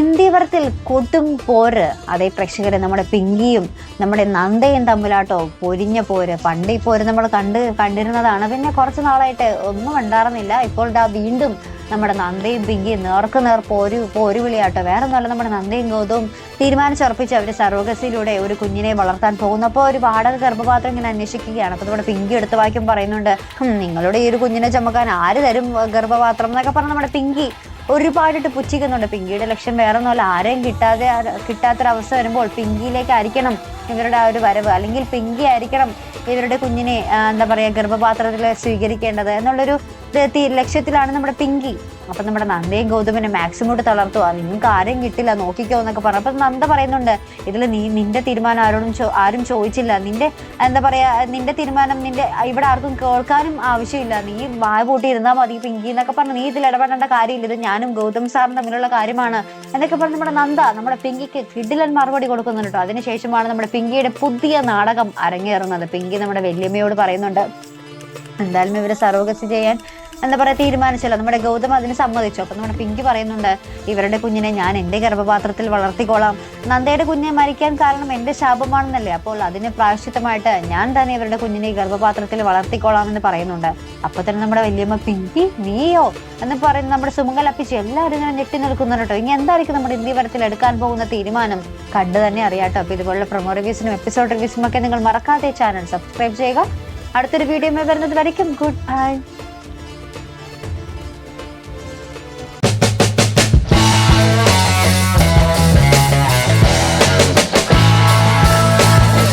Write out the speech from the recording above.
ഇന്ത്യവരത്തിൽ കൊടും പോര്. അതേ പ്രേക്ഷകരെ നമ്മുടെ പിങ്കിയും നമ്മുടെ നന്ദയും തമ്മിലാട്ടോ പൊരിഞ്ഞ പോര്. പണ്ട് ഈ പോര് നമ്മൾ കണ്ട് കണ്ടിരുന്നതാണ്. പിന്നെ കുറച്ച് നാളായിട്ട് ഒന്നും ഉണ്ടായിരുന്നില്ല ഇപ്പോൾ ദാ വീണ്ടും നമ്മുടെ നന്ദയും പിങ്കിയും നേർക്ക് നേർ പോരു പോരു വിളിയാട്ടോ വേറെ ഒന്നുമല്ല നമ്മുടെ നന്ദയും ഗൗതവും തീരുമാനിച്ചുറപ്പിച്ച് അവർ സർവകസിയിലൂടെ ഒരു കുഞ്ഞിനെ വളർത്താൻ പോകുന്നപ്പോൾ ഒരു വാടക ഗർഭപാത്രം ഇങ്ങനെ അന്വേഷിക്കുകയാണ്. അപ്പോൾ നമ്മുടെ പിങ്കി എടുത്ത വാക്യം പറയുന്നുണ്ട് നിങ്ങളുടെ ഈ ഒരു കുഞ്ഞിനെ ചുമക്കാൻ ആര് തരും ഗർഭപാത്രം എന്നൊക്കെ പറഞ്ഞ് നമ്മുടെ പിങ്കി ഒരുപാടിട്ട് പുച്ഛിക്കുന്നുണ്ട്. പിങ്കിയുടെ ലക്ഷ്യം വേറെ ഒന്നുമല്ല ആരെയും കിട്ടാതെ കിട്ടാത്തൊരവസ്ഥ വരുമ്പോൾ പിങ്കിയിലേക്കായിരിക്കണം. ഇവരുടെ ആ ഒരു വരവ്. അല്ലെങ്കിൽ പിങ്കി ആയിരിക്കണം ഇവരുടെ കുഞ്ഞിനെ എന്താ പറയുക ഗർഭപാത്രത്തിൽ സ്വീകരിക്കേണ്ടത് എന്നുള്ളൊരു ലക്ഷ്യത്തിലാണ് നമ്മുടെ പിങ്കി. അപ്പം നമ്മുടെ നന്ദയും ഗൗതമിനെ മാക്സിമോട്ട് തളർത്തുക നിങ്ങൾക്ക് ആരെയും കിട്ടില്ല നോക്കിക്കോ എന്നൊക്കെ പറഞ്ഞു. അപ്പം നന്ദ പറയുന്നുണ്ട് ഇതിൽ നീ നിന്റെ തീരുമാനം ആരോടും ആരും ചോദിച്ചില്ല. നിന്റെ എന്താ പറയുക നിന്റെ തീരുമാനം നിന്റെ ഇവിടെ ആർക്കും കേൾക്കാനും ആവശ്യമില്ല. നീ വായ പൂട്ടി ഇരുന്നാൽ മതി പിങ്കി എന്നൊക്കെ പറഞ്ഞു. നീ ഇതിൽ ഇടപെടേണ്ട കാര്യമില്ല. ഇത് ഞാനും ഗൗതം സാറും തമ്മിലുള്ള കാര്യമാണ് എന്നൊക്കെ പറഞ്ഞ് നമ്മുടെ നന്ദ നമ്മുടെ പിങ്കിക്ക് കിഡിലൻ മറുപടി കൊടുക്കുന്നുണ്ട് കേട്ടോ. അതിനുശേഷമാണ് നമ്മുടെ പിങ്കിയുടെ പുതിയ നാടകം അരങ്ങേറുന്നത്. പിങ്കി നമ്മുടെ വല്യമ്മയോട് പറയുന്നുണ്ട് എന്തായാലും ഇവരെ സർവകസി ചെയ്യാൻ എന്താ പറയുക തീരുമാനിച്ചല്ലോ. നമ്മുടെ ഗൗതം അതിന് സമ്മതിച്ചു. അപ്പം നമ്മുടെ പിങ്കി പറയുന്നുണ്ട് ഇവരുടെ കുഞ്ഞിനെ ഞാൻ എന്റെ ഗർഭപാത്രത്തിൽ വളർത്തിക്കോളാം. നന്ദയുടെ കുഞ്ഞെ മരിക്കാൻ കാരണം എന്റെ ശാപമാണെന്നല്ലേ? അപ്പോൾ അതിന് പ്രായശ്ചിത്തമായിട്ട് ഞാൻ തന്നെ ഇവരുടെ കുഞ്ഞിനെ ഗർഭപാത്രത്തിൽ വളർത്തിക്കോളാം എന്ന് പറയുന്നുണ്ട്. അപ്പോൾ തന്നെ നമ്മുടെ വലിയമ്മ പിങ്കി നീയോ? എന്ന് പറയുന്ന നമ്മുടെ സുമംഗലപ്പിച്ച് എല്ലാവരും ഇങ്ങനെ ഞെട്ടി നിൽക്കുന്നു കേട്ടോ. ഇനി എന്തായിരിക്കും നമ്മുടെ ഇന്ത്യ വരത്തിൽ എടുക്കാൻ പോകുന്ന തീരുമാനം? കണ്ടു തന്നെ അറിയാട്ടോ അപ്പോൾ ഇതുപോലുള്ള പ്രൊമോ റിവ്യൂസിനും എപ്പിസോഡ് റിവ്യൂസിനും ഒക്കെ നിങ്ങൾ മറക്കാതെ ചാനൽ സബ്സ്ക്രൈബ് ചെയ്യുക. അടുത്തൊരു വീഡിയോ വരുന്നത് വരയ്ക്കും. Good bye